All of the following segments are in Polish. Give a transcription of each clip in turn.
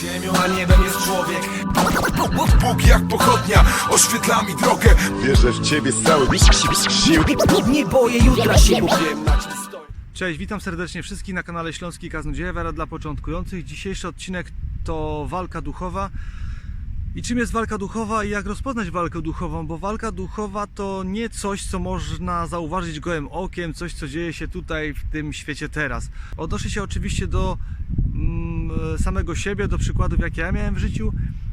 ziemią, a niebem jest człowiek Bóg jak pochodnia oświetla mi drogę Wierzę w ciebie z sił Nie boję jutra się Cześć, witam serdecznie wszystkich na kanale Śląski Kaznodzieja Wiara dla początkujących. Dzisiejszy odcinek to walka duchowa. I czym jest walka duchowa i jak rozpoznać walkę duchową? Bo walka duchowa to nie coś, co można zauważyć gołym okiem, coś, co dzieje się tutaj w tym świecie teraz. Odnoszę się oczywiście do samego siebie, do przykładów, jakie ja miałem w życiu,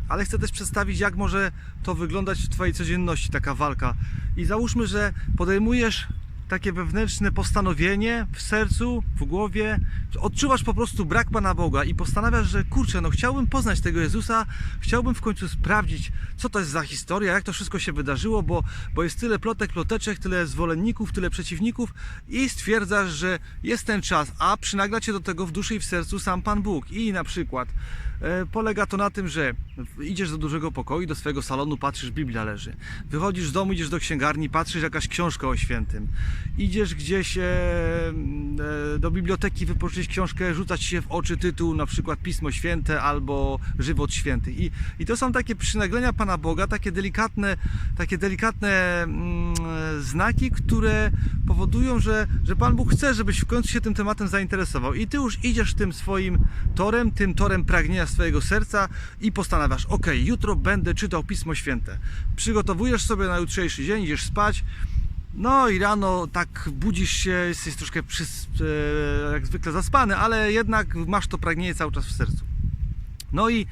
ale chcę też przedstawić, jak może to wyglądać w Twojej codzienności, taka walka. I załóżmy, że podejmujesz takie wewnętrzne postanowienie w sercu, w głowie, odczuwasz po prostu brak Pana Boga i postanawiasz, że kurczę, no chciałbym poznać tego Jezusa, chciałbym w końcu sprawdzić, co to jest za historia, jak to wszystko się wydarzyło, bo, bo jest tyle plotek, ploteczek, tyle zwolenników, tyle przeciwników i stwierdzasz, że jest ten czas, a przynagla Cię do tego w duszy i w sercu sam Pan Bóg. I na przykład e, polega to na tym, że idziesz do dużego pokoju, do swojego salonu, patrzysz, Biblia leży. Wychodzisz z domu, idziesz do księgarni, patrzysz, jakaś książka o świętym. Idziesz gdzieś e, e, do biblioteki, wypożyczyć książkę, rzucać się w oczy tytuł, na przykład Pismo Święte albo Żywot Święty. I, i to są takie przynaglenia Pana Boga, takie delikatne, takie delikatne mm, znaki, które powodują, że, że Pan Bóg chce, żebyś w końcu się tym tematem zainteresował. I ty już idziesz tym swoim torem, tym torem pragnienia swojego serca i postanawiasz, ok, jutro będę czytał Pismo Święte. Przygotowujesz sobie na jutrzejszy dzień, idziesz spać, no i rano tak budzisz się, jesteś troszkę przys, e, jak zwykle zaspany, ale jednak masz to pragnienie cały czas w sercu. No i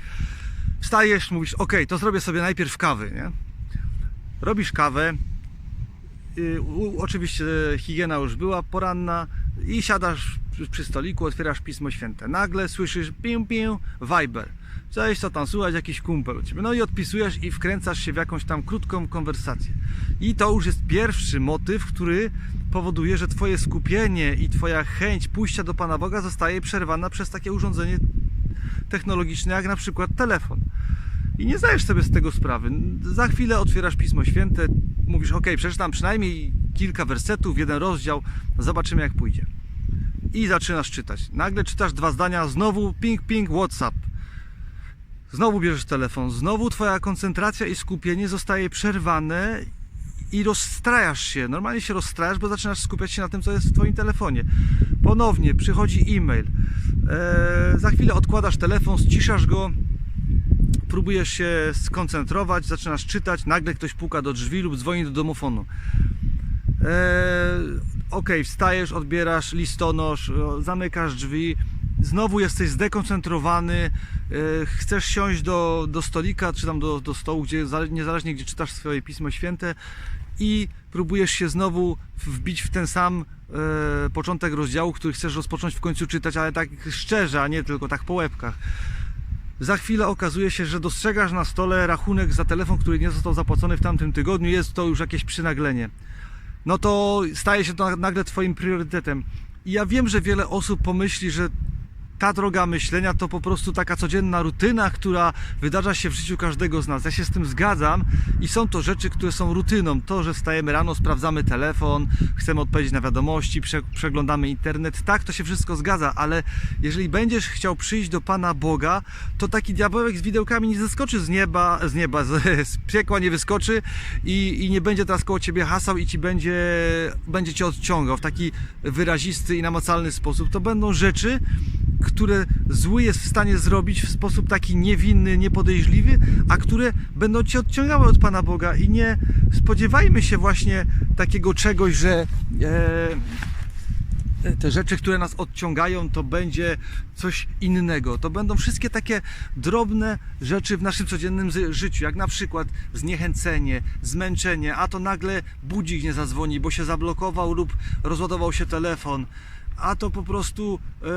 wstajesz, mówisz, ok, to zrobię sobie najpierw kawy, nie? Robisz kawę, y, oczywiście higiena już była poranna i siadasz przy- przy stoliku, otwierasz Pismo Święte. Nagle słyszysz piu piu, Viber. Cześć, co tam słuchać, jakiś kumpel Ciebie. No i odpisujesz i wkręcasz się w jakąś tam krótką konwersację. I to już jest pierwszy motyw, który powoduje, że Twoje skupienie i Twoja chęć pójścia do Pana Boga zostaje przerwana przez takie urządzenie technologiczne, jak na przykład telefon. I nie zdajesz sobie z tego sprawy. Za chwilę otwierasz Pismo Święte, mówisz, ok, przeczytam przynajmniej kilka wersetów, jeden rozdział, zobaczymy jak pójdzie. I zaczynasz czytać. Nagle czytasz dwa zdania, znowu ping, ping, WhatsApp. Znowu bierzesz telefon, znowu twoja koncentracja i skupienie zostaje przerwane i rozstrajasz się. Normalnie się rozstrajasz, bo zaczynasz skupiać się na tym, co jest w twoim telefonie. Ponownie przychodzi e-mail. Eee, za chwilę odkładasz telefon, ściszasz go, próbujesz się skoncentrować, zaczynasz czytać, nagle ktoś puka do drzwi lub dzwoni do domofonu. Eee, ok, wstajesz, odbierasz listonosz, zamykasz drzwi, znowu jesteś zdekoncentrowany, e, chcesz siąść do, do stolika, czy tam do, do stołu, gdzie zale- niezależnie gdzie czytasz swoje Pismo Święte i próbujesz się znowu wbić w ten sam e, początek rozdziału, który chcesz rozpocząć w końcu czytać, ale tak szczerze, a nie tylko tak po łebkach. Za chwilę okazuje się, że dostrzegasz na stole rachunek za telefon, który nie został zapłacony w tamtym tygodniu, jest to już jakieś przynaglenie. No to staje się to nagle Twoim priorytetem. I ja wiem, że wiele osób pomyśli, że ta droga myślenia to po prostu taka codzienna rutyna, która wydarza się w życiu każdego z nas. Ja się z tym zgadzam i są to rzeczy, które są rutyną. To, że wstajemy rano, sprawdzamy telefon, chcemy odpowiedzieć na wiadomości, prze, przeglądamy internet. Tak, to się wszystko zgadza, ale jeżeli będziesz chciał przyjść do Pana Boga, to taki diabełek z widełkami nie zeskoczy z nieba, z nieba, z, z piekła nie wyskoczy i, i nie będzie teraz koło ciebie hasał i ci będzie, będzie cię odciągał w taki wyrazisty i namacalny sposób. To będą rzeczy, które zły jest w stanie zrobić w sposób taki niewinny, niepodejrzliwy, a które będą cię odciągały od Pana Boga i nie spodziewajmy się właśnie takiego czegoś, że e, te rzeczy, które nas odciągają, to będzie coś innego. To będą wszystkie takie drobne rzeczy w naszym codziennym życiu, jak na przykład zniechęcenie, zmęczenie, a to nagle budzik nie zadzwoni, bo się zablokował lub rozładował się telefon, a to po prostu e, e,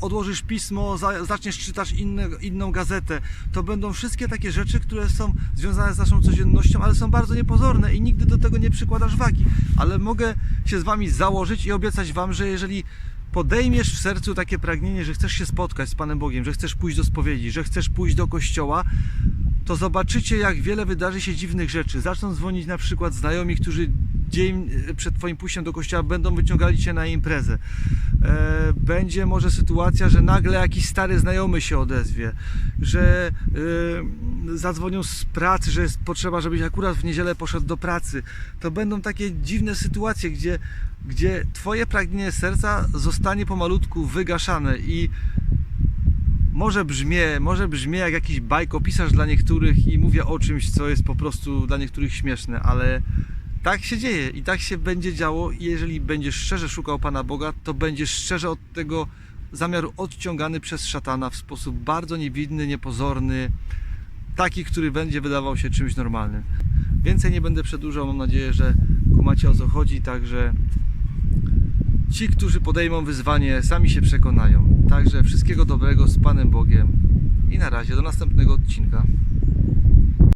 odłożysz pismo, za, zaczniesz czytać inne, inną gazetę. To będą wszystkie takie rzeczy, które są związane z naszą codziennością, ale są bardzo niepozorne i nigdy do tego nie przykładasz wagi. Ale mogę się z Wami założyć i obiecać Wam, że jeżeli podejmiesz w sercu takie pragnienie, że chcesz się spotkać z Panem Bogiem, że chcesz pójść do spowiedzi, że chcesz pójść do kościoła, to zobaczycie, jak wiele wydarzy się dziwnych rzeczy. Zaczną dzwonić na przykład znajomi, którzy dzień przed Twoim pójściem do kościoła będą wyciągali Cię na imprezę. e, będzie może sytuacja, że nagle jakiś stary znajomy się odezwie, że e, zadzwonią z pracy, że jest potrzeba, żebyś akurat w niedzielę poszedł do pracy. To będą takie dziwne sytuacje, gdzie, gdzie twoje pragnienie serca zostanie pomalutku wygaszane i może brzmie, może brzmie jak jakiś bajkopisarz dla niektórych i mówię o czymś, co jest po prostu dla niektórych śmieszne, ale tak się dzieje i tak się będzie działo jeżeli będziesz szczerze szukał Pana Boga, to będziesz szczerze od tego zamiaru odciągany przez szatana w sposób bardzo niewidny, niepozorny, taki, który będzie wydawał się czymś normalnym. Więcej nie będę przedłużał, mam nadzieję, że kumacie o co chodzi, także ci, którzy podejmą wyzwanie, sami się przekonają. Także wszystkiego dobrego z Panem Bogiem i na razie do następnego odcinka.